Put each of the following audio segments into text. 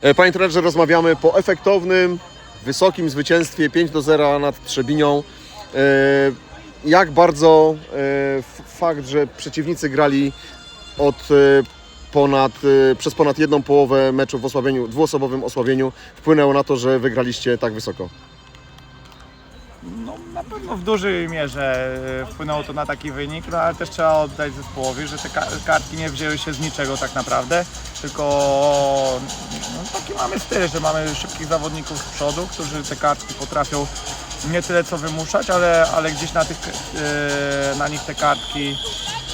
E, Panie trenerze, rozmawiamy po efektownym, wysokim zwycięstwie 5 do 0 nad Trzebiną. E, Jak bardzo e, fakt, że przeciwnicy grali od ponad, przez ponad jedną połowę meczu w osłabieniu, dwuosobowym osłabieniu wpłynęło na to, że wygraliście tak wysoko? Na pewno w dużej mierze e, wpłynęło to na taki wynik, no ale też trzeba oddać zespołowi, że te ka- kartki nie wzięły się z niczego tak naprawdę, tylko no, taki mamy styl, że mamy szybkich zawodników z przodu, którzy te kartki potrafią nie tyle co wymuszać, ale, ale gdzieś na, tych, e, na nich te kartki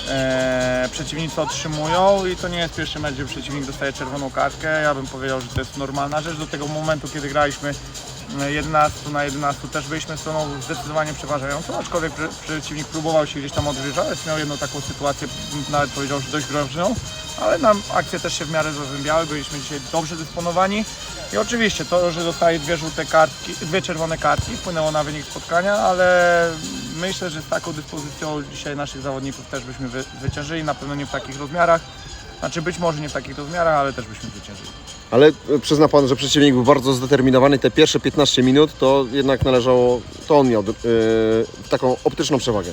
e, przeciwnicy otrzymują i to nie jest pierwszy mecz, gdzie przeciwnik dostaje czerwoną kartkę. Ja bym powiedział, że to jest normalna rzecz. Do tego momentu, kiedy graliśmy 11 na 11 też byliśmy stroną zdecydowanie przeważającą, aczkolwiek przeciwnik próbował się gdzieś tam odwyżać, miał jedną taką sytuację, nawet powiedział, że dość groźną, ale nam akcje też się w miarę zazębiały, byliśmy dzisiaj dobrze dysponowani. I oczywiście to, że dostaje dwie żółte kartki, dwie czerwone kartki wpłynęło na wynik spotkania, ale myślę, że z taką dyspozycją dzisiaj naszych zawodników też byśmy wy, zwyciężyli, na pewno nie w takich rozmiarach, znaczy być może nie w takich rozmiarach, ale też byśmy zwyciężyli. Ale e, przyzna Pan, że przeciwnik był bardzo zdeterminowany. Te pierwsze 15 minut to jednak należało, to on miał e, taką optyczną przewagę.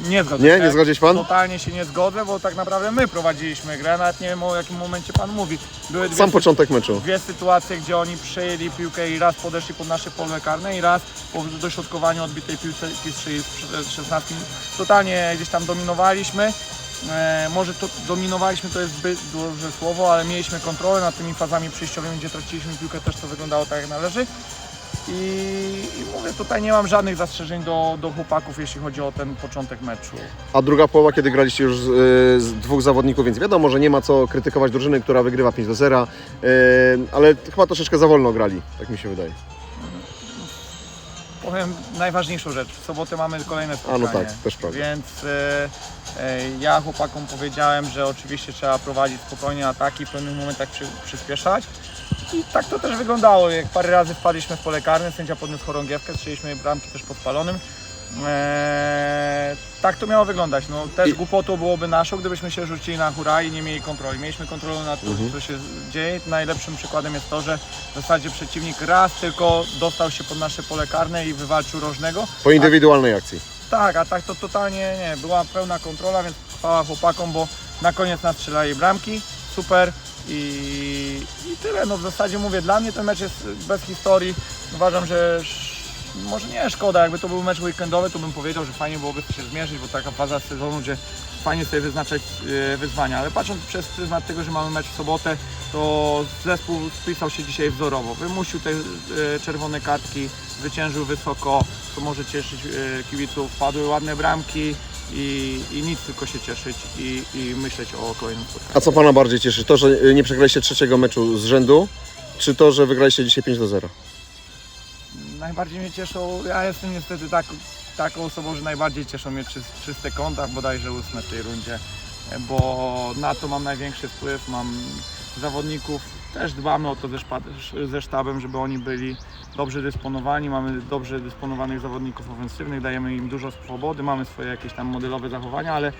Nie zgodzę Nie? się. Nie zgodzi się Pan? Totalnie się nie zgodzę, bo tak naprawdę my prowadziliśmy grę, nawet nie wiem o jakim momencie Pan mówi. Były dwie, Sam początek meczu. dwie sytuacje, gdzie oni przejęli piłkę i raz podeszli pod nasze pole karne i raz po dośrodkowaniu odbitej piłce strzeli z 16. Totalnie gdzieś tam dominowaliśmy. E, może to dominowaliśmy to jest zbyt duże słowo, ale mieliśmy kontrolę nad tymi fazami przejściowymi, gdzie traciliśmy piłkę, też to wyglądało tak jak należy. I, I mówię, tutaj nie mam żadnych zastrzeżeń do, do chłopaków, jeśli chodzi o ten początek meczu. A druga połowa, kiedy graliście już z, e, z dwóch zawodników, więc wiadomo, że nie ma co krytykować drużyny, która wygrywa 5 do 0, e, ale chyba troszeczkę za wolno grali, tak mi się wydaje. Powiem najważniejszą rzecz. W sobotę mamy kolejne spotkanie. no tak, też prawda. Więc e, e, ja chłopakom powiedziałem, że oczywiście trzeba prowadzić spokojnie ataki, w pewnych momentach przy, przyspieszać. I tak to też wyglądało. Jak parę razy wpadliśmy w pole karne, sędzia podniósł chorągiewkę, strzeliśmy bramki też podpalonym. E, tak to miało wyglądać. No, też I- głupotą byłoby naszą, gdybyśmy się rzucili na hura i nie mieli kontroli. Mieliśmy kontrolę nad tym, Mhm. co się dzieje. Najlepszym przykładem jest to, że w zasadzie przeciwnik raz tylko dostał się pod nasze pole karne i wywalczył rożnego. Po indywidualnej akcji. Tak, a tak to totalnie nie. Była pełna kontrola, więc chwała chłopakom, bo na koniec nas strzelali bramki. Super. I, I tyle. No w zasadzie mówię, dla mnie ten mecz jest bez historii. Uważam, że może nie szkoda, jakby to był mecz weekendowy, to bym powiedział, że fajnie byłoby się zmierzyć, bo taka faza sezonu, gdzie fajnie sobie wyznaczać e, wyzwania. Ale patrząc przez pryzmat tego, że mamy mecz w sobotę, to zespół spisał się dzisiaj wzorowo. Wymusił te e, czerwone kartki, zwyciężył wysoko, co może cieszyć e, kibiców. Padły ładne bramki i, i nic tylko się cieszyć i, i myśleć o kolejnym spotkaniu. A co Pana bardziej cieszy? To, że e, nie przegraliście trzeciego meczu z rzędu, czy to, że wygraliście dzisiaj 5 do 0? Najbardziej mnie cieszą, ja jestem niestety tak, taką osobą, że najbardziej cieszą mnie czyst, czyste konta, bodajże ósme w tej rundzie, bo na to mam największy wpływ, mam zawodników, też dbamy o to ze, sztabem, żeby oni byli dobrze dysponowani, mamy dobrze dysponowanych zawodników ofensywnych, dajemy im dużo swobody, mamy swoje jakieś tam modelowe zachowania, ale,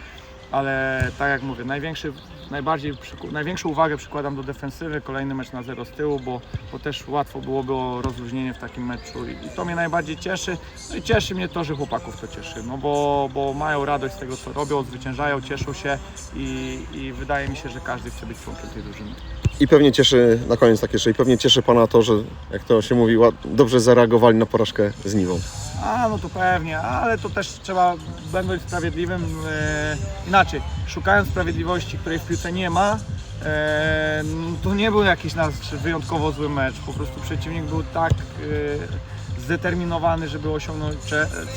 ale tak jak mówię, największy, najbardziej, największą uwagę przykładam do defensywy, kolejny mecz na zero z tyłu, bo, bo też łatwo byłoby o rozluźnienie w takim meczu i, i to mnie najbardziej cieszy. No i cieszy mnie to, że chłopaków to cieszy, no bo, bo mają radość z tego co robią, zwyciężają, cieszą się i, i wydaje mi się, że każdy chce być członkiem tej drużyny. I pewnie cieszy, na koniec tak jeszcze, i pewnie cieszy Pana to, że jak to się mówi, dobrze zareagowali na porażkę z Niwą. A, no to pewnie, ale to też trzeba, będąc sprawiedliwym, e, inaczej, szukając sprawiedliwości, której w piłce nie ma, e, no to nie był jakiś nasz wyjątkowo zły mecz, po prostu przeciwnik był tak e, zdeterminowany, żeby osiągnąć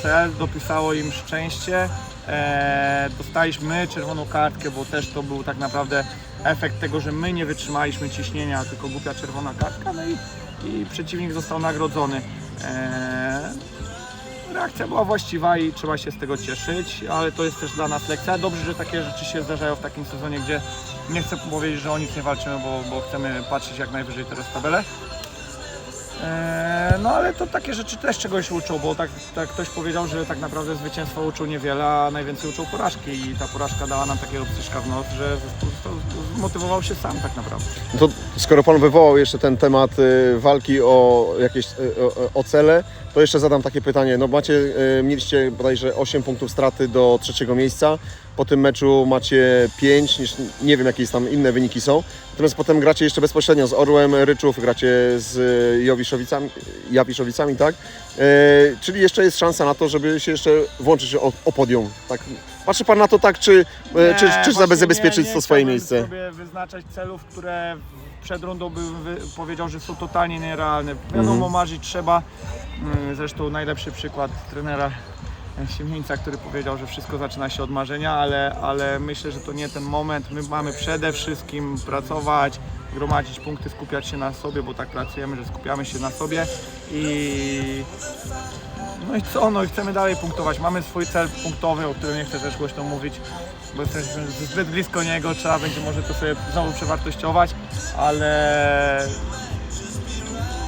cel, dopisało im szczęście, e, dostaliśmy czerwoną kartkę, bo też to był tak naprawdę efekt tego, że my nie wytrzymaliśmy ciśnienia, tylko głupia czerwona kartka, no i, i przeciwnik został nagrodzony. E, reakcja była właściwa i trzeba się z tego cieszyć, ale to jest też dla nas lekcja. Dobrze, że takie rzeczy się zdarzają w takim sezonie, gdzie nie chcę powiedzieć, że o nic nie walczymy, bo, bo chcemy patrzeć jak najwyżej teraz tabelę. E, No ale to takie rzeczy też czegoś uczą, bo tak, tak ktoś powiedział, że tak naprawdę zwycięstwo uczył niewiele, a najwięcej uczył porażki i ta porażka dała nam takiego pstryczka w nos, że zmotywował się sam tak naprawdę. No to skoro Pan wywołał jeszcze ten temat y, walki o jakieś y, o, o cele, to jeszcze zadam takie pytanie. No macie, y, mieliście bodajże 8 punktów straty do trzeciego miejsca. Po tym meczu macie 5, niż, nie wiem jakie tam inne wyniki są. Natomiast potem gracie jeszcze bezpośrednio z Orłem Ryczów, gracie z Jowiszowicami, Jawiszowicami, tak? Y, czyli jeszcze jest szansa na to, żeby się jeszcze włączyć o, o podium. Tak? Patrzy Pan na to tak, czy, y, Nie, czy, czy zabezpieczyć nie, to swoje miejsce? sobie wyznaczać celów, które przed rundą bym powiedział, że są totalnie nierealne. Wiadomo, Mhm. marzyć trzeba. Mm, Zresztą najlepszy przykład trenera Siemieńca, który powiedział, że wszystko zaczyna się od marzenia, ale, ale myślę, że to nie ten moment. My mamy przede wszystkim pracować, gromadzić punkty, skupiać się na sobie, bo tak pracujemy, że skupiamy się na sobie i no i co, no i chcemy dalej punktować. Mamy swój cel punktowy, o którym nie chcę też głośno mówić, bo jesteśmy zbyt blisko niego, trzeba będzie może to sobie znowu przewartościować, ale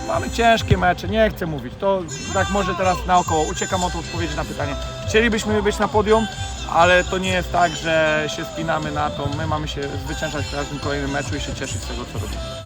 mamy ciężkie mecze, nie chcę mówić. To tak może teraz naokoło, uciekam od odpowiedzi na pytanie. Chcielibyśmy być na podium, ale to nie jest tak, że się spinamy na to. My mamy się zwyciężać w każdym kolejnym meczu i się cieszyć z tego, co robimy.